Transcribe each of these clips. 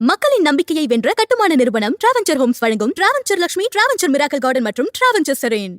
மக்களின் நம்பிக்கையை வென்ற கட்டுமான நிறுவனம் டிராவன்சர் ஹோம்ஸ் வழங்கும் டிராவன்சர் லட்சுமி டிராவன்சர் மிராக்கல் கார்டன் மற்றும் Travancore serene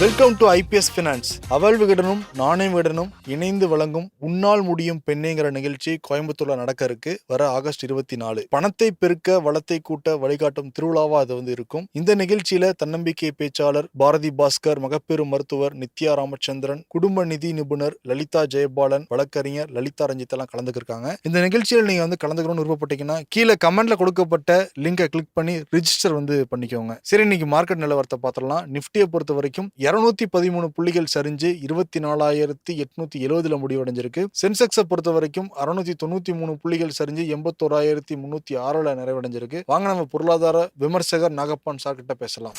welcome to IPS finance அவள் விகடனும் நாணய விகடனும் இணைந்து வழங்கும் உன்னால் முடியும் பெண்ணேங்கிற நிகழ்ச்சி கோயம்புத்தூர்ல நடக்க இருக்கு. வர ஆகஸ்ட் இருபத்தி நாலு. பணத்தை பெருக்க வளத்தை கூட்ட வழிகாட்டும் திருவிழாவா அது வந்து இருக்கும். இந்த நிகழ்ச்சியில தன்னம்பிக்கை பேச்சாளர் பாரதி பாஸ்கர் மகப்பேறு மருத்துவர் நித்யா ராமச்சந்திரன் குடும்ப நிதி நிபுணர் லலிதா ஜெயபாலன் வழக்கறிஞர் லலிதா ரஞ்சித் எல்லாம் கலந்துருக்காங்க இந்த நிகழ்ச்சியில் நீங்க வந்து கலந்துக்கணும்னு விருப்பப்பட்டீங்கன்னா கீழே கமெண்ட்ல கொடுக்கப்பட்ட லிங்கை கிளிக் பண்ணி ரிஜிஸ்டர் வந்து பண்ணிக்கோங்க. சரி இன்னைக்கு மார்க்கெட் நிலவரத்தை பார்த்துடலாம். நிப்டியை பொறுத்த வரைக்கும் இருநூத்தி பதிமூணு புள்ளிகள் சரிஞ்சு இருபத்தி நாலாயிரத்தி எட்நூத்தி எழுபதுல முடிவடைஞ்சிருக்கு. சென்செக்ஸை பொறுத்த வரைக்கும் அறுநூத்தி தொண்ணூத்தி மூணு புள்ளிகள் சரிஞ்சு எண்பத்தோராயிரத்தி முன்னூத்தி ஆறுல நிறைவடைஞ்சிருக்கு. வாங்க நம்ம பொருளாதார விமர்சகர் நாகப்பான் சார் கிட்ட பேசலாம்.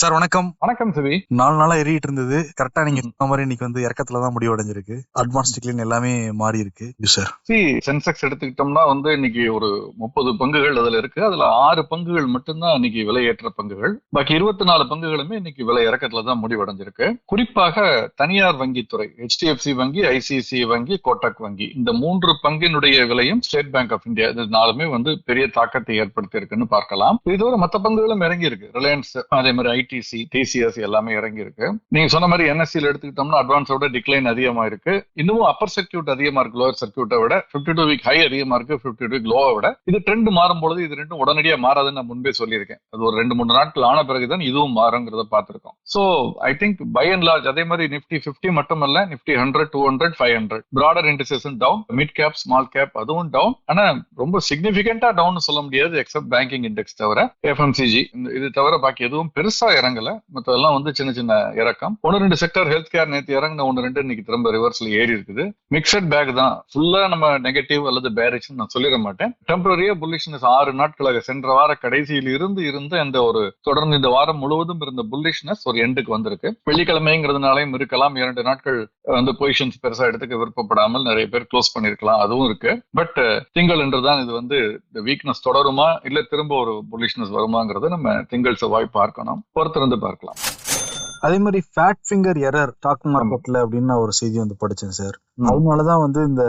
சார் வணக்கம். வணக்கம் சிவி நாலு நாளா ஏறிட்டு இருந்தது. கரெக்டா நீங்க சொன்ன மாதிரி இன்னைக்கு வந்து இறக்கத்துல தான் முடிவடைஞ்சிருக்கு அட்வான்ஸ் டிக்ளைன் எல்லாமே மாறி இருக்கு. சார் சி சென்செக்ஸ் எடுத்துக்கிட்டோம்னா வந்து இன்னைக்கு ஒரு முப்பது பங்குகள் அதுல இருக்கு. அதுல ஆறு பங்குகள் மட்டும்தான் இன்னைக்கு விலையேற்ற பங்குகள். பாக்கி இருபத்தி நாலு பங்குகளுமே இன்னைக்கு விலை இறக்கத்துல தான் முடிவடைஞ்சிருக்கு குறிப்பாக தனியார் வங்கித்துறை HDFC வங்கி ஐசிசி வங்கி கோட்டக் வங்கி. இந்த மூன்று பங்கினுடைய விலையும் ஸ்டேட் பேங்க் ஆஃப் இந்தியா இது நாலுமே வந்து பெரிய தாக்கத்தை ஏற்படுத்தி இருக்குன்னு பார்க்கலாம். இதோட மத்த பங்குகளும் இறங்கி இருக்கு ரிலையன்ஸ் அதே மாதிரி ஐடிசி டிசிஎஸ் எல்லாமே இறங்கி இருக்கு நீங்க சொன்ன மாதிரி என்எஸ்சியில் எடுத்துக்கிட்டோம்னா அட்வான்ஸோட டிக்ளைன் அதிகமா இருக்கு. இன்னமும் அப்பர் சர்க்கியூட் அதிகமா இருக்கு லோவர் சர்க்கியூட்டை விட பிப்டி டூ வீக் ஹை அதிகமா இருக்கு பிப்டி டூ வீக் லோவை விட. இது ட்ரெண்ட் மாறும் பொழுது இது ரெண்டும் உடனடியா மாறாதுன்னு நான் முன்பே சொல்லியிருக்கேன். அது ஒரு ரெண்டு மூணு நாட்கள் ஆன பிறகுதான் இதுவும் மாறுங்கிறத பார்த்திருக்கோம். So I think by and large அதே மாதிரி நிப்டி பிப்டி மட்டுமல்ல Nifty hundred two hundred five hundred broader indication down mid cap small cap அதுவும் டவுன் ஆனா ரொம்ப சிக்னிபிகண்டா டவுன் சொல்ல முடியாது எக்ஸப்ட் பேங்கிங் இண்டெக்ஸ் தவிர எஃப்எம்சிஜி இது தவிர பாக்கி எதுவும் பெருசா இறங்கல. மத்ததெல்லாம் வந்து சின்ன சின்ன இறக்கம். ஒன்னு ரெண்டு செக்டர் ஹெல்த் கேர் நேற்று இறங்கின ஒன்னு ரெண்டு இன்னைக்கு திரும்ப ரிவர்ஸ்ல ஏறி இருக்குது. மிக்சட் பேக் தான். ஃபுல்லா நம்ம நெகட்டிவ் அல்லது பேரிஷ் நான் சொல்லிட மாட்டேன். டெம்பரரியா புல்லிஷ்னஸ் ஆறு நாட்களாக சென்ற வார கடைசியில் இருந்து இருந்த அந்த ஒரு தொடர்ந்து இந்த வாரம் முழுவதும் இருந்த புல்லிஷ்னஸ் ஒரு எண்டுக்கு வந்திருக்கு. வெள்ளிக்கிழமைங்கிறதுனாலையும் இருக்கலாம். இரண்டு நாட்கள் வந்து பொசிஷன்ஸ் பெருசா எடுத்துக்க விருப்பப்படாமல் நிறைய பேர் க்ளோஸ் பண்ணிருக்கலாம். அதுவும் இருக்கு. பட் திங்கள் என்றுதான் இது வந்து வீக்னஸ் தொடருமா? இல்ல திரும்ப ஒரு புல்லிஷ்னஸ் வருமாங்கிறத நம்ம திங்கள் செவ்வாய் பார்க்கணும். பொறுத்திருந்து பார்க்கலாம். அதே மாதிரி ஃபேட் ஃபிங்கர் எரர் ஸ்டாக் மார்க்கெட்ல அப்படின்னு ஒரு செய்தி வந்து படிச்சேன் சார் அதனாலதான் வந்து இந்த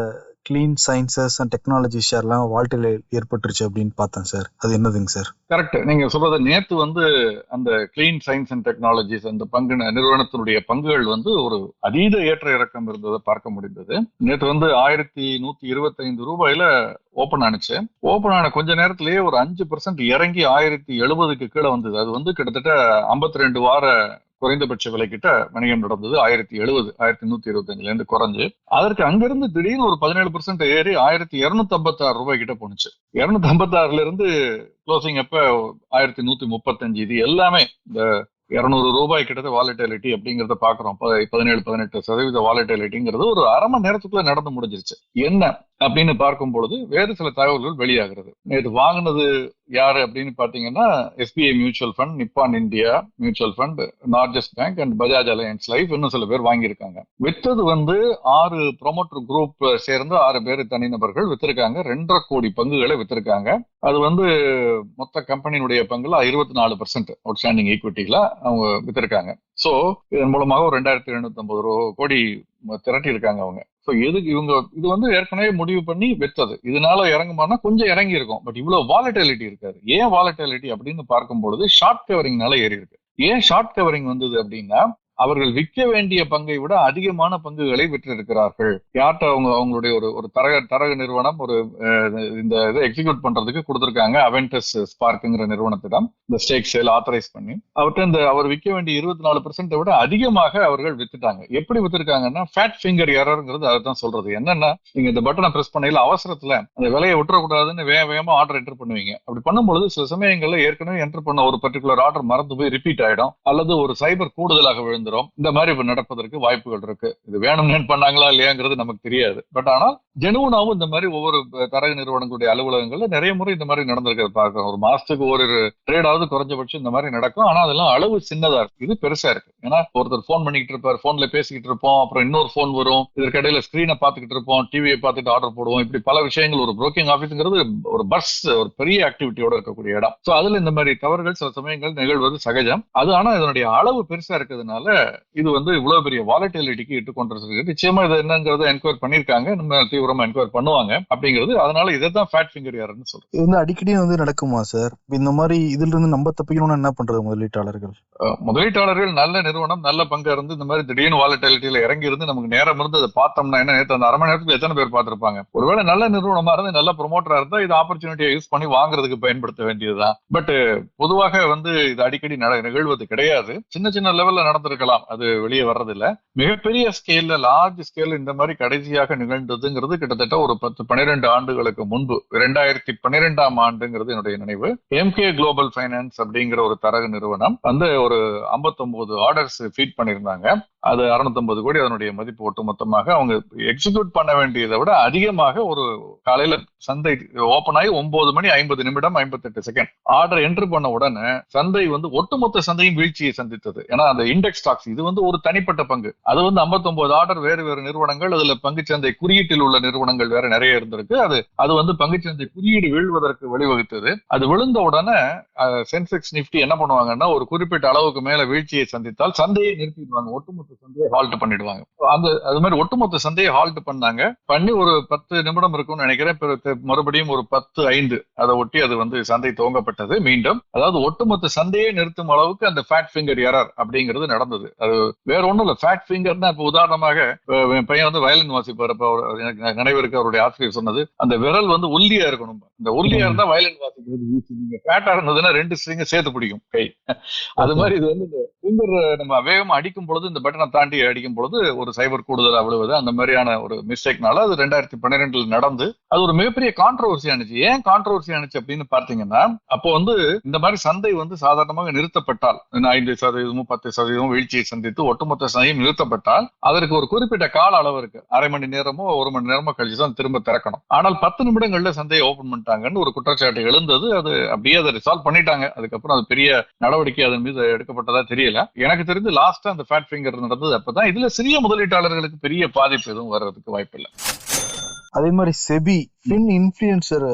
கிளீன் சயின்சஸ் அண்ட் டெக்னாலஜி ஷேர்லாம் வாழ்க்கையில் ஏற்பட்டுருச்சு அப்படின்னு பார்த்தேன் சார் அது என்னதுங்க சார் கரெக்ட் நீங்க சொல்றது நேத்து வந்து அந்த கிளீன் சயின்ஸ் அண்ட் டெக்னாலஜிஸ் அந்த பங்கு நிறுவனத்தினுடைய பங்குகள் வந்து ஒரு அதீத ஏற்ற இறக்கம் இருந்ததை பார்க்க முடிந்தது. நேற்று வந்து ஆயிரத்தி நூத்தி இருபத்தைந்து ரூபாயில ஓபன் ஆனிச்சு. ஓபன் ஆன கொஞ்ச நேரத்திலேயே ஒரு அஞ்சு பர்சன்ட் இறங்கி ஆயிரத்தி எழுபதுக்கு கீழே வந்தது. அது வந்து கிட்டத்தட்ட ஐம்பத்தி ரெண்டு வார குறைந்தபட்ச விலை கிட்ட வணிகம் நடந்தது. ஆயிரத்தி எழுபது ஆயிரத்தி நூத்தி இருபத்தஞ்சுல இருந்து குறைஞ்சு. அதற்கு அங்கிருந்து திடீர்னு ஒரு பதினேழு பர்சன்ட் ஏறி ஆயிரத்தி இருநூத்தி ஐம்பத்தி ஆறு ரூபாய் கிட்ட போனுச்சு இருநூத்தி ஐம்பத்தி ஆறுல இருந்து க்ளோசிங் அப்ப ஆயிரத்தி நூத்தி முப்பத்தஞ்சு. இது எல்லாமே இந்த இருநூறு ரூபாய் கிட்ட வாலிட்டாலிட்டி அப்படிங்கறத பாக்குறோம். பதினேழு பதினெட்டு சதவீத வாலிட்டாலிட்டிங்கிறது ஒரு அரை மணி நேரத்துக்குள்ள நடந்து முடிஞ்சிருச்சு. என்ன? அப்படின்னு பார்க்கும் பொழுது வேறு சில தகவல்கள் வெளியாகிறது. நேற்று வாங்கினது யாரு அப்படின்னு பாத்தீங்கன்னா SBI mutual fund Nippon India mutual fund நார்ஜஸ்ட் bank and Bajaj Allianz life இன்னும் சில பேர் வாங்கியிருக்காங்க. வித்தது வந்து ஆறு ப்ரொமோட்டர் குரூப் சேர்ந்து ஆறு பேர் தனிநபர்கள் வித்திருக்காங்க. ரெண்டரை கோடி பங்குகளை வித்திருக்காங்க. அது வந்து மொத்த கம்பெனியினுடைய பங்குல இருபத்தி நாலு பர்சன்ட் அவுட்ஸ்டாண்டிங் ஈக்விட்டியில அவங்க வித்திருக்காங்க. சோ இதன் மூலமாக ஒரு ரெண்டாயிரத்தி எழுநூத்தி ஐம்பது கோடி திரட்டி இருக்காங்க அவங்க. ஸோ எதுக்கு இவங்க இது வந்து ஏற்கனவே முடிவு பண்ணி வித்தது. இதனால இறங்குமானா கொஞ்சம் இறங்கி இருக்கும் பட் இவ்வளவு வாலட்டிலிட்டி இருக்காது. ஏன் வாலட்டிலிட்டி அப்படின்னு பார்க்கும் பொழுது ஷார்ட் கவரிங்னால ஏறி இருக்கு ஏன் ஷார்ட் கவரிங் வந்தது அப்படின்னா அவர்கள் விற்க வேண்டிய பங்கை விட அதிகமான பங்குகளை விற்றிருக்கிறார்கள். யார்கிட்ட அவங்க அவங்களுடைய ஒரு ஒரு தரக தரக நிறுவனம் ஒரு இந்த இதை எக்ஸிக்யூட் பண்றதுக்கு கொடுத்துருக்காங்க. அவென்டஸ் ஸ்பார்க்குங்கிற நிறுவனத்திடம். இந்த ஸ்டேக் சேல் ஆத்தரைஸ் பண்ணி. அவர்கிட்ட இந்த அவர் விற்க வேண்டிய இருபத்தி நாலு பெர்சென்ட்டை விட அதிகமாக அவர்கள் வித்துட்டாங்க. எப்படி வித்திருக்காங்கன்னா ஃபேட் ஃபிங்கர் எரர்ங்கிறது அதுதான் சொல்றது. என்னன்னா நீங்க இந்த பட்டனை பிரஸ் பண்ணையில அவசரத்துல அந்த விலையை விட்டுறக்கூடாதுன்னு வேக வேகமா ஆர்டர் என்டர் பண்ணுவீங்க. அப்படி பண்ணும்பொழுது சில சமயங்கள்ல ஏற்கனவே என்டர் பண்ண ஒரு பர்டிகுலர் ஆர்டர் மறந்து போய் ரிப்பீட் ஆயிடும். அல்லது ஒரு சைபர் கூடுதலாக விழுந்து வந்துடும் இந்த மாதிரி நடப்பதற்கு வாய்ப்புகள் இருக்கு. இது வேணும்னு பண்ணாங்களா இல்லையாங்கிறது நமக்கு தெரியாது. பட் ஆனால் ஜெனுவனாவும் இந்த மாதிரி ஒவ்வொரு தரகு நிறுவனங்களுடைய அலுவலகங்கள்ல நிறைய முறை இந்த மாதிரி நடந்திருக்கிறது பார்க்கலாம் ஒரு மாசத்துக்கு ஒரு ட்ரேடாவது குறைஞ்சபட்சம் இந்த மாதிரி நடக்கும். ஆனா அதெல்லாம் அளவு சின்னதா இருக்கு. இது பெருசா இருக்கு. ஏன்னா ஒருத்தர் போன் பண்ணிக்கிட்டு இருப்பார். போன்ல பேசிக்கிட்டு இருப்போம். அப்புறம் இன்னொரு போன் வரும். இதற்கிடையில ஸ்கிரீனை பார்த்துக்கிட்டு இருப்போம். டிவியை பார்த்துட்டு ஆர்டர் போடுவோம். இப்படி பல விஷயங்கள். ஒரு புரோக்கிங் ஆஃபீஸ்ங்கிறது ஒரு பஸ் ஒரு பெரிய ஆக்டிவிட்டியோட இருக்கக்கூடிய இடம். சோ அதுல இந்த மாதிரி தவறுகள் சில சமயங்கள் நிகழ்வது சகஜம். அது ஆனா இதனுடைய அளவு பெருசா இருக்கிறதுனால இது வந்து இவ்வளவு பெரிய வாலட்டிலிட்டிக்கு இட்டு கொண்டிருக்கு நிச்சயமா இது என்னங்கிறத என்கொயர் பண்ணிருக்காங்க நம்ம தீவிரமா என்கொயர் பண்ணுவாங்க அப்படிங்கிறது. அதனால இதை தான் ஃபேட் ஃபிங்கர் யாருன்னு சொல்றோம். இது வந்து அடிக்கடி வந்து நடக்குமா சார் இந்த மாதிரி இதுல இருந்து நம்ம தப்பிக்கணும்னா என்ன பண்றது முதலீட்டாளர்கள்? முதலீட்டாளர்கள் நல்ல நிறுவனம் நல்ல பங்கு இருந்து இந்த மாதிரி திடீர்னு வாலட்டிலிட்டியில இறங்கி இருந்து நமக்கு நேரம் இருந்து அதை பார்த்தோம்னா என்ன? நேற்று அந்த அரை மணி நேரத்துக்கு எத்தனை பேர் பார்த்திருப்பாங்க? ஒருவேளை நல்ல நிறுவனமா இருந்து நல்ல ப்ரொமோட்டரா இருந்தா இது ஆப்பர்ச்சுனிட்டியை யூஸ் பண்ணி வாங்குறதுக்கு பயன்படுத்த வேண்டியதுதான். பட் பொதுவாக வந்து இது அடிக்கடி நிகழ்வது கிடையாது. சின்ன சின்ன லெவல்ல நடந்திருக்கலாம். அது வெளியே வர்றதில்ல. மிகப்பெரிய ஸ்கேல்ல லார்ஜ் ஸ்கேல் இந்த மாதிரி கடைசியாக நிகழ்ந்ததுங்கிறது கிட்டத்தட்ட ஒரு பத்து பன்னிரெண்டு ஆண்டுகளுக்கு முன்பு இரண்டாயிரத்தி பன்னிரெண்டாம் ஆண்டுங்கிறது என்னுடைய நினைவு. எம்கே குளோபல் ஃபைனான்ஸ் அப்படிங்கிற ஒரு தரகு நிறுவனம் வந்து ஒரு 59 ஆர்டர்ஸ் ஃபீட் பண்ணியிருந்தாங்க. அது 650 கோடி அதனுடைய மதிப்பு ஒட்டுமொத்தமாக அவங்க எக்ஸிக்யூட் பண்ண வேண்டியதை விட அதிகமாக ஒரு காலையில சந்தை ஓபன் ஆகி ஒன்பது மணி ஐம்பது நிமிடம் ஐம்பத்தெட்டு செகண்ட் ஆர்டர் என்ட்ரு பண்ண உடனே சந்தை வந்து ஒட்டுமொத்த சந்தையும் வீழ்ச்சியை சந்தித்தது. ஏன்னா அந்த இண்டெக்ஸ் ஸ்டாக்ஸ் இது வந்து ஒரு தனிப்பட்ட பங்கு. அது வந்து 59 ஆர்டர் வேறு வேறு நிறுவனங்கள் அதுல பங்குச்சந்தை குறியீட்டில் உள்ள நிறுவனங்கள் வேற நிறைய இருந்திருக்கு. அது அது வந்து பங்குச்சந்தை குறியீடு வீழ்வதற்கு வழிவகுத்தது. அது விழுந்த உடனே சென்செக்ஸ் நிப்டி என்ன பண்ணுவாங்கன்னா ஒரு குறிப்பிட்ட அளவுக்கு மேல வீழ்ச்சியை சந்தித்தால் சந்தையை நிறுத்திடுவாங்க. ஒட்டுமொத்த சந்தையை ஹால்ட் பண்ணிடுவாங்க. அந்த அது மாதிரி ஒட்டுமொத்த சந்தையை ஹால்ட் பண்ணாங்க. பண்ணி ஒரு பத்து நிமிடம் இருக்கும்னு நினைக்கிறேன். மறுபடியும் ஒரு பத்து ஐந்து அதை ஒட்டி அது வந்து சந்தை துவங்கப்பட்டது. மீண்டும் அதாவது ஒட்டுமொத்த சந்தையை நிறுத்தும் அளவுக்கு அந்த ஃபேட் ஃபிங்கர் எரர் அப்படிங்கிறது நடந்தது. அது வேற ஒண்ணும் இல்ல. ஃபேட் ஃபிங்கர்னா இப்ப உதாரணமாக என் பையன் வந்து வயலின் வாசிப்பார் அப்ப அவர் எனக்கு நினைவிருக்கு அவருடைய ஆசிரியர் சொன்னது. அந்த விரல் வந்து ஒல்லியா இருக்கணும். இந்த ஒல்லியா இருந்தா வயலின் வாசிக்கிறது ஈஸி நீங்க ஃபேட்டா இருந்ததுன்னா ரெண்டு ஸ்ட்ரிங்க சேர்த்து பிடிக்கும். கை. அது மாதிரி இது வந்து இந்த நம்ம வேகமா அடிக்கும் பொழுது இந்த பட்டனை தாண்டி அடிக்கும் பொழுது ஒரு சைபர் கூடுதலா விழுவது அந்த மாதிரியான ஒரு மிஸ்டேக்னால அது ரெண்டாயிரத்தி பன்னிரெண்டுல நடந்து அது ஒரு மிகப்பெரிய கான்ட்ரவர்சி ஆனிச்சு. ஏன் கான்ட்ரவர்சி ஆனிச்சு அப்படின்னு பார்த்தீங்கன்னா அப்போ வந்து இந்த மாதிரி சந்தை வந்து சாதாரணமாக நிறுத்தப்பட்டால் ஐந்து சதவீதமும் பத்து சதவீதமும் வீழ்ச்சியை சந்தித்து ஒட்டுமொத்த சந்தையும் நிறுத்தப்பட்டால் அதற்கு ஒரு குறிப்பிட்ட கால அளவு இருக்கு. அரை மணி நேரமோ ஒரு மணி நேரமோ கழிச்சு தான் திரும்ப திறக்கணும். ஆனால் பத்து நிமிடங்கள்ல சந்தையை ஓபன் பண்ணிட்டாங்கன்னு ஒரு குற்றச்சாட்டு எழுந்தது. அது அப்படியே அதை ரிசால்வ் பண்ணிட்டாங்க. அதுக்கப்புறம் அது பெரிய நடவடிக்கை அதன் மீது எடுக்கப்பட்டதா தெரியல. எனக்கு தெரிஞ்சு லாஸ்டா அந்த ஃபேட் ஃபிங்கர் நடந்தது அப்பதான். இதுல சிறிய முதலீட்டாளர்களுக்கு பெரிய பாதிப்பு எதுவும் வர்றதுக்கு வாய்ப்பு இல்லை அதே மாதிரி செபி ஃபின் இன்ஃபுளுசர்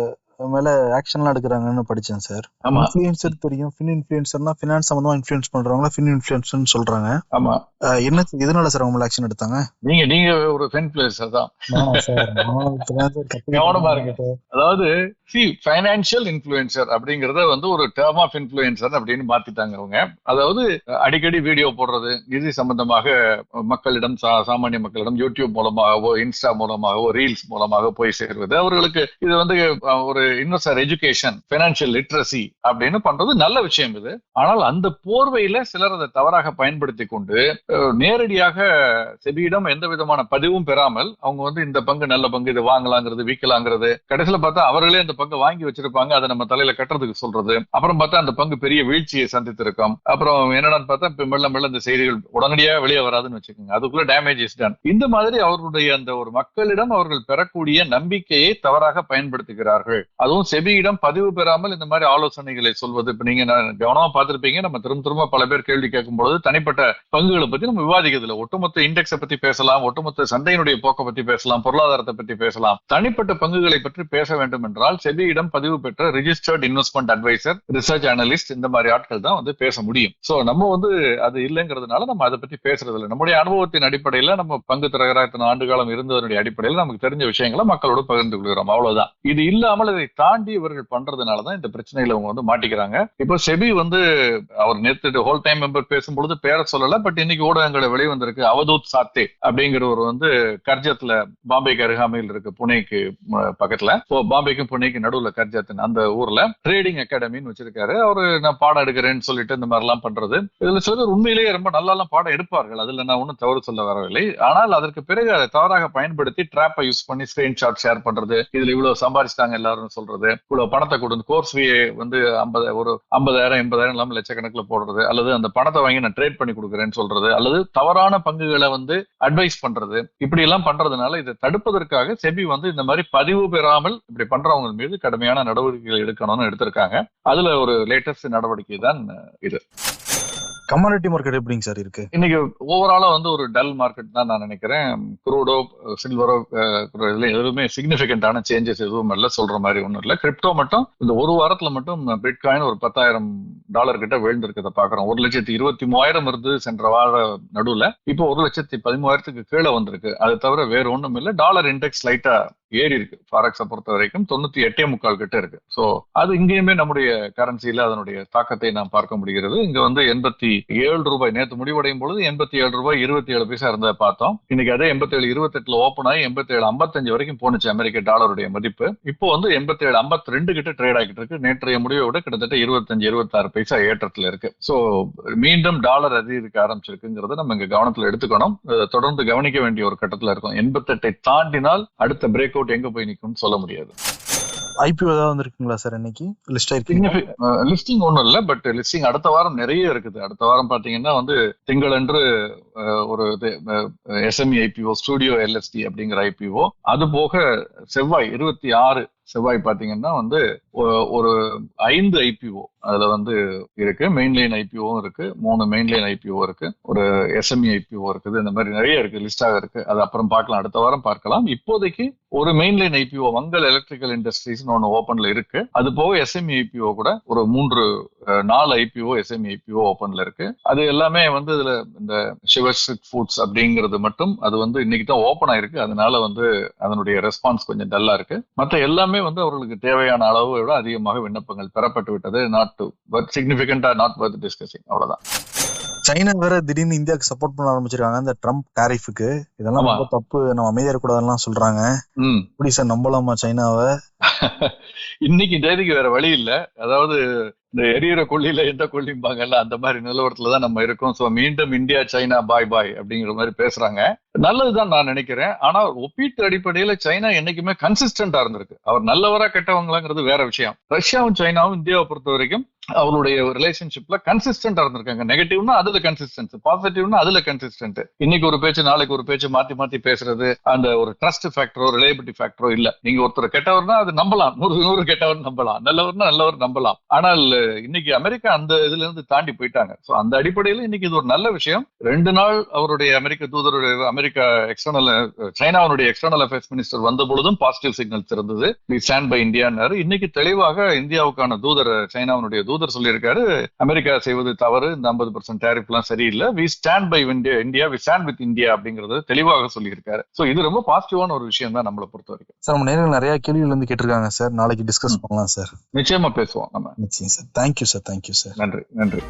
மேல ஆக்ஷன்லாம் எடுக்கிறாங்கன்னு படிச்சேன் சார் ஆமா. இன்ஃபுளுசர் தெரியும். ஃபின் இன்ஃபுளுசர்னா ஃபினான்ஸ் சம்பந்தமா இன்ஃபுளுன்ஸ் பண்றவங்கள ஃபின் இன்ஃபுளுன்ஸ்னு சொல்றாங்க. ஆமா. என்ன எதனால சார் அவங்க ஆக்ஷன் எடுத்தாங்க? நீங்க நீங்க ஒரு ஃபென் பிளேசர் தான். கவனமா இருங்க. அதாவது சி ஃபைனான்சியல் இன்ஃபுளுசர் அப்படிங்கறத வந்து ஒரு டேர்ம் ஆஃப் இன்ஃபுளுசர் அப்படின்னு மாத்திட்டாங்க அவங்க. அதாவது அடிக்கடி வீடியோ போடுறது நிதி சம்பந்தமாக மக்களிடம் சாமானிய மக்களிடம் யூடியூப் மூலமாகவோ இன்ஸ்டா மூலமாகவோ ரீல்ஸ் மூலமாக போய் சேர்வது. அவர்களுக்கு இது வந்து அஹ், இன்னும் சார் எஜுகேஷன் பினான்சியல் லிட்ரஸி அப்படின்னு பண்றது நல்ல விஷயம் இது. ஆனால் அந்த போர்வையில சிலர் அதை தவறாக பயன்படுத்தி கொண்டு நேரடியாக செபியிடம் எந்த விதமான பதிவும் பெறாமல் அவங்க வந்து இந்த பங்கு நல்ல பங்கு இது வாங்கலாங்கிறது விற்கலாங்கிறது கடைசியில பார்த்தா அவர்களே அந்த பங்கு வாங்கி வச்சிருப்பாங்க அதை நம்ம தலையில கட்டுறதுக்கு சொல்றது. அப்புறம் பார்த்தா அந்த பங்கு பெரிய வீழ்ச்சியை சந்தித்திருக்கோம். அப்புறம் என்னடான்னு பார்த்தா இப்ப மெல்ல மெல்ல இந்த செய்திகள் உடனடியாக வெளியே வராதுன்னு வச்சுக்கோங்க. அதுக்குள்ள டேமேஜ் இஸ் டன் இந்த மாதிரி அவர்களுடைய அந்த ஒரு மக்களிடம் அவர்கள் பெறக்கூடிய நம்பிக்கையை தவறாக பயன்படுத்துகிறார்கள். அதுவும் செபியிடம் பதிவு பெறாமல் இந்த மாதிரி ஆலோசனைகளை சொல்வது. இப்ப நீங்க நான் கவனமா பார்த்திருப்பீங்க. நம்ம திரும்ப திரும்ப பல பேர் கேள்வி கேட்கும் பொழுது தனிப்பட்ட பங்குகளை பத்தி நம்ம விவாதிக்கிறது ஒட்டுமொத்த இண்டெக்ஸை பத்தி பேசலாம். ஒட்டுமொத்த சந்தையினுடைய போக்கை பத்தி பேசலாம். பொருளாதாரத்தை பத்தி பேசலாம். தனிப்பட்ட பங்குகளை பற்றி பேச வேண்டும் என்றால் செபியிடம் பதிவு பெற்ற registered investment adviser research analyst இந்த மாதிரி ஆட்கள் தான் வந்து பேச முடியும். சோ நம்ம வந்து அது இல்லைங்கிறதுனால நம்ம அதை பத்தி பேசுறது இல்லை நம்முடைய அனுபவத்தின் அடிப்படையில நம்ம பங்கு தரகராக இத்தனை ஆண்டு காலம் இருந்ததனுடைய அடிப்படையில் நமக்கு தெரிஞ்ச விஷயங்களை மக்களோடு பகிர்ந்து கொள்கிறோம். அவ்வளவுதான். இது இல்லாமல் இதை தாண்டி இவர்கள் பண்றதுனாலதான் இந்த பிரச்சனைகளை அவங்க வந்து மாட்டிக்கிறாங்க. இப்போ செபி வந்து அவர் நேற்று ஹோல் டைம் மெம்பர் பேசும்பொழுது பேரை சொல்லல பட் இன்னைக்கு ஊடகங்களை வெளிவந்திருக்கு அவதூத் சாத்தே அப்படிங்கிறவர் வந்து கர்ஜத்ல பாம்பேக்கு அருகாமையில் இருக்கு புனேக்கு பக்கத்துல. பாம்பேக்கும் புனேக்கு நடுவுல கர்ஜத்தின் அந்த ஊர்ல ட்ரேடிங் அகாடமின்னு வச்சிருக்காரு. அவரு நான் பாடம் எடுக்கிறேன்னு சொல்லிட்டு இந்த மாதிரி எல்லாம் பண்றது. இதுல சில பேர் உண்மையிலேயே ரொம்ப நல்லா எல்லாம் பாடம் எடுப்பார்கள். அதுல நான் ஒன்றும் தவறு சொல்ல வரவில்லை. ஆனால் அதற்கு பிறகு அதை தவறாக பயன்படுத்தி ட்ராப்பை யூஸ் பண்ணி ஸ்கிரீன்ஷாட் ஷேர் பண்றது. இதுல இவ்வளவு சம்பாதிச்சிட்டாங்க எல்லாரும் சொல்றது? இவ்வளவு பணத்தை கொடுத்து கோர்ஸ் வந்து ஐம்பது ஒரு ஐம்பதாயிரம் எண்பதாயிரம் இல்லாமல் லட்சக்கணக்கில் போடுறது அல்லது அந்த பணத்தை வாங்கி நான் ட்ரேட் பண்ணி கொடுக்குறேன்னு சொல்றது அல்லது தவறான பங்குகளை வந்து அட்வைஸ் பண்றது. இப்படி எல்லாம் பண்றதுனால இதை தடுப்பதற்காக செபி வந்து இந்த மாதிரி பதிவு பெறாமல் இப்படி பண்றவங்க மீது கடுமையான நடவடிக்கைகள் எடுக்கணும்னு எடுத்திருக்காங்க. அதுல ஒரு லேட்டஸ்ட் நடவடிக்கை தான் இது. கமாடிட்டி மார்க்கெட் எப்படிங்க சார் இருக்கு? இன்னைக்கு ஓவராலா வந்து ஒரு டல் மார்க்கெட் தான் நான் நினைக்கிறேன். குரூடோ சில்வரோ இதுல எதுவுமே சிக்னிபிகண்டான சேஞ்சஸ் எதுவும் இல்லை சொல்ற மாதிரி ஒன்றும் இல்லை. கிரிப்டோ மட்டும் இந்த ஒரு வாரத்துல மட்டும் பிட்காயின் ஒரு பத்தாயிரம் டாலர் கிட்ட விழுந்திருக்கிறத பாக்குறோம் ஒரு லட்சத்தி இருபத்தி மூவாயிரம் இருந்து சென்ற வார நடுவுல. இப்போ ஒரு லட்சத்தி பதிமூவாயிரத்துக்கு கீழே வந்திருக்கு. அது தவிர வேற ஒன்றும் இல்லை டாலர் இண்டெக்ஸ் லைட்டா ஏறி இருக்கு. ஃபாரக்ஸை பொறுத்த வரைக்கும் தொண்ணூத்தி எட்டே முக்கால் கிட்ட இருக்கு. ஸோ அது இங்கேயுமே நம்முடைய கரன்சியில அதனுடைய தாக்கத்தை நாம் பார்க்க முடிகிறது. இங்க வந்து எண்பத்தி ஏழு ரூபாய் நேற்று முடிவடையும் பொழுது எண்பத்தி ஏழு ரூபாய் இருபத்தி ஏழு பைசா இருந்ததை பார்த்தோம். இன்னைக்கு அதே எண்பத்தி ஏழு இருபத்தி எட்டுல ஓப்பன் ஆகி எண்பத்தி ஏழு ஐம்பத்தஞ்சு வரைக்கும் போனுச்சு அமெரிக்க டாலருடைய மதிப்பு. இப்போ வந்து எண்பத்தி ஏழு ஐம்பத்தி ரெண்டு கிட்ட ட்ரேட் ஆகிட்டு இருக்கு. நேற்றைய முடிவை விட கிட்டத்தட்ட இருபத்தஞ்சு இருபத்தாறு பைசா ஏற்றத்துல இருக்கு. ஸோ மீண்டும் டாலர் அதிகரிக்க ஆரம்பிச்சிருக்குங்கிறத நம்ம இங்க கவனத்துல எடுத்துக்கணும். தொடர்ந்து கவனிக்க வேண்டிய ஒரு கட்டத்துல இருக்கும் எண்பத்தெட்டை தாண்டினால் அடுத்த பிரேக் அவுட் எங்க போய் நிக்கும்னு சொல்ல முடியாது. ஐபிஓ ஏதாவது வந்திருக்குங்களா சார் இன்னைக்கு? லிஸ்ட் ஆயிருக்கு லிஸ்டிங் ஒன்றும் இல்லை பட் லிஸ்டிங் அடுத்த வாரம் நிறைய இருக்குது. அடுத்த வாரம் பாத்தீங்கன்னா வந்து திங்களன்று ஒரு எஸ்எம்இ ஐபிஓ ஸ்டுடியோ எல்எஸ்டி அப்படிங்கிற ஐபிஓ அது போக செவ்வாய் இருபத்தி ஆறு செவ்வாய் பாத்தீங்கன்னா வந்து ஒரு ஐந்து ஐபிஓ அதுல வந்து இருக்கு. மெயின்லைன் ஐபிஓவும் இருக்கு. மூணு மெயின்லைன் ஐபிஓ இருக்கு. ஒரு எஸ்எம்இ ஐபிஓ இருக்குது. இந்த மாதிரி நிறைய இருக்கு. லிஸ்டாக இருக்கு. அது அப்புறம் பார்க்கலாம். அடுத்த வாரம் பார்க்கலாம். இப்போதைக்கு ஒரு மெயின்லைன் ஐபிஓ மங்கள் எலக்ட்ரிக்கல் இண்டஸ்ட்ரீஸ்னு ஒன்று ஓப்பன்ல இருக்கு. அது போக எஸ்எம்இ ஐபிஓ கூட ஒரு மூன்று நாலு ஐபிஓ எஸ்எம்இ ஐபிஓ ஓப்பன்ல இருக்கு. அது எல்லாமே வந்து இதுல இந்த சிவஸ்ட்ரிக் ஃபுட்ஸ் அப்படிங்கிறது மட்டும் அது வந்து இன்னைக்கு தான் ஓப்பன் ஆயிருக்கு. அதனால வந்து அதனுடைய ரெஸ்பான்ஸ் கொஞ்சம் டல்லா இருக்கு. மற்ற எல்லாமே வந்து அவர்களுக்கு தேவையான அளவை விட அதிகமாக விண்ணப்பங்கள் பெறப்பட்டு விட்டது. நாட் சிக்னிபிகண்டா நாட் வர்த் டிஸ்கசிங் அவ்வளவுதான். சைனா வேற திடீர்னு இந்தியாவுக்கு சப்போர்ட் பண்ண ஆரம்பிச்சிருக்காங்க. இந்த ட்ரம்ப் டாரிஃபுக்கு இதெல்லாம். ரொம்ப தப்பு. நம்ம அமைதியா இருக்கக்கூடாதுலாம் சொல்றாங்க. ம். எப்படி சார் நம்பலாமா சைனாவை? இன்னைக்கு தேதிக்கு வேற வழி இல்ல. அதாவது இந்த எரியிற கொள்ளியில எந்த கொல்லிம்பாங்கல்ல அந்த மாதிரி நிலவரத்துல தான் நம்ம இருக்கோம். சோ மீண்டும் இந்தியா சைனா பாய் பாய் அப்படிங்கிற மாதிரி பேசுறாங்க. நல்லதுதான் நான் நினைக்கிறேன். ஆனா ஒப்பீட்டு அடிப்படையில சைனா என்னைக்குமே கன்சிஸ்டன்டா இருந்திருக்கு. அவர் நல்லவரா கெட்டவங்களாங்கிறது வேற விஷயம். ரஷ்யாவும் சைனாவும் இந்தியாவை பொறுத்த வரைக்கும் அவருடைய ரிலேஷன்ஷிப்ல கன்சிஸ்டன்டா இருந்திருக்காங்க. நெகட்டிவ்னா அதுல கன்சிஸ்டன்ஸ் பாசிட்டிவ்னா அதுல கன்சிஸ்டன்ட் இன்னைக்கு ஒரு பேச்சு நாளைக்கு ஒரு பேச்சு மாத்தி மாத்தி பேசுறது அந்த ஒரு ட்ரஸ்ட் ஃபேக்டரோ ரிலேபிலிட்டி ஃபேக்டரோ இல்ல. நீங்க ஒருத்தர் கெட்டவர்னா அது நம்பலாம். நூறு நூறு கெட்டவர் நம்பலாம். நல்லவர்னா நல்லவர் நம்பலாம். ஆனால் இன்னைக்கு அமெரிக்கா அந்த இதுல இருந்து தாண்டி போயிட்டாங்க. சோ அந்த அடிப்படையில இன்னைக்கு இது ஒரு நல்ல விஷயம். ரெண்டு நாள் அவருடைய அமெரிக்க தூதருடைய அமெரிக்கா எக்ஸ்டர்னல் சைனாவுடைய எக்ஸ்டர்னல் அஃபேர்ஸ் மினிஸ்டர் வந்த பொழுதும் பாசிட்டிவ் சிக்னல்ஸ் இருந்தது ஸ்டாண்ட் பை இந்தியான்னாரு. இன்னைக்கு தெளிவாக இந்தியாவுக்கான தூதர் சைனாவுடைய தூதர் சொல்லியிருக்காரு அமெரிக்கா செய்வது தவறு இந்த ஐம்பது பர்சன்ட் டேரிஃப் எல்லாம் சரியில்லை. We stand by India India we stand with India அப்படிங்கறது தெளிவாக சொல்லியிருக்காரு. சோ இது ரொம்ப பாசிட்டிவான ஒரு விஷயம் தான் நம்மளை பொறுத்த வரைக்கும். சார் நம்ம நேரில் நிறைய கேள்விகள் வந்து கேட்டிருக்காங்க சார். நாளைக்கு டிஸ்கஸ் பண்ணலாம் சார். நிச்சயமா பேசுவோம் நம்ம. நிச்சயம் sir. Thank you sir thank you sir நன்றி நன்றி.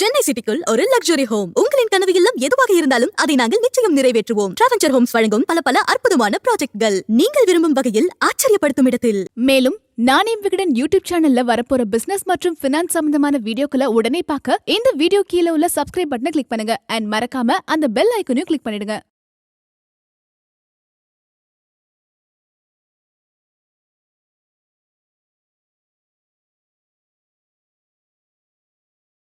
சென்னை சிட்டிக்குள் ஒரு லக்ஸுரி ஹோம் உங்களின் கனவு இல்லம் எதுவாக இருந்தாலும் அதை நாங்கள் நிச்சயம் நிறைவேற்றுவோம். டிராவென்ச்சர் ஹோம்ஸ் வழங்கும் பல பல அற்புதமான ப்ராஜெக்ட்கள் நீங்கள் விரும்பும் வகையில் ஆச்சரியப்படுத்தும் இடத்தில். மேலும் நானே விகடன் யூடியூப் சேனல்ல வரப்போற பிசினஸ் மற்றும் பினான்ஸ் சம்பந்தமான வீடியோக்களை உடனே பார்க்க இந்த வீடியோ கீழே உள்ள சப்ஸ்கிரைப் பட்டனை கிளிக் பண்ணுங்க. அண்ட் மறக்காம அந்த பெல் ஐக்கனையும் கிளிக் பண்ணிடுங்க.